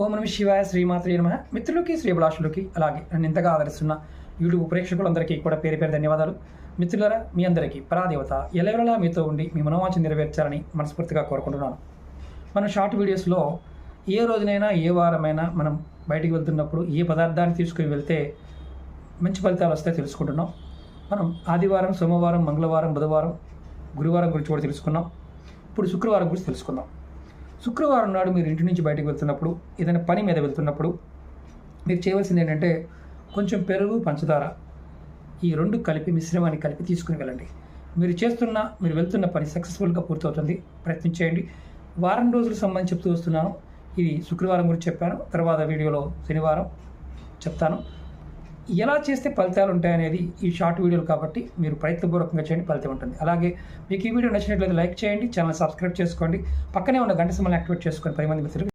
ఓం నమ శివాయ శ్రీమాత్రి నమ. మిత్రులకి శ్రీభిలాషులకి అలాగే నన్ను ఇంతగా ఆదరిస్తున్న యూట్యూబ్ ప్రేక్షకులందరికీ కూడా పేరు పేరు ధన్యవాదాలు. మిత్రులరా మీ అందరికీ పరాదేవత ఎలవెలలా మీతో ఉండి మీ మనోవాంఛ నెరవేర్చాలని మనస్ఫూర్తిగా కోరుకుంటున్నాను. మనం షార్ట్ వీడియోస్లో ఏ రోజునైనా ఏ వారమైనా మనం బయటికి వెళ్తున్నప్పుడు ఏ పదార్థాన్ని తీసుకుని వెళ్తే మంచి ఫలితాలు వస్తాయో తెలుసుకుంటున్నాం. మనం ఆదివారం సోమవారం మంగళవారం బుధవారం గురువారం గురించి కూడా తెలుసుకున్నాం. ఇప్పుడు శుక్రవారం గురించి తెలుసుకుందాం. శుక్రవారం నాడు మీరు ఇంటి నుంచి బయటకు వెళ్తున్నప్పుడు ఏదైనా పని మీద వెళ్తున్నప్పుడు మీరు చేయవలసింది ఏంటంటే కొంచెం పెరుగు పంచదార ఈ రెండు కలిపి మిశ్రమాన్ని కలిపి తీసుకుని వెళ్ళండి. మీరు చేస్తున్న మీరు వెళ్తున్న పని సక్సెస్ఫుల్గా పూర్తవుతుంది. ప్రయత్నం చేయండి. వారం రోజులకు సంబంధించి చెప్తూ వస్తున్నాను. ఇది శుక్రవారం గురించి చెప్పాను. తర్వాత వీడియోలో శనివారం చెప్తాను. ఎలా చేస్తే ఫలితాలు ఉంటాయనేది ఈ షార్ట్ వీడియోలు కాబట్టి మీరు ప్రయత్నపూర్వకంగా చేయండి ఫలితం ఉంటుంది. అలాగే మీకు ఈ వీడియో నచ్చినట్లయితే లైక్ చేయండి ఛానల్ సబ్స్క్రైబ్ చేసుకోండి. పక్కనే ఉన్న గంట సింబల్ని యాక్టివేట్ చేసుకొని పది మంది మిత్రులు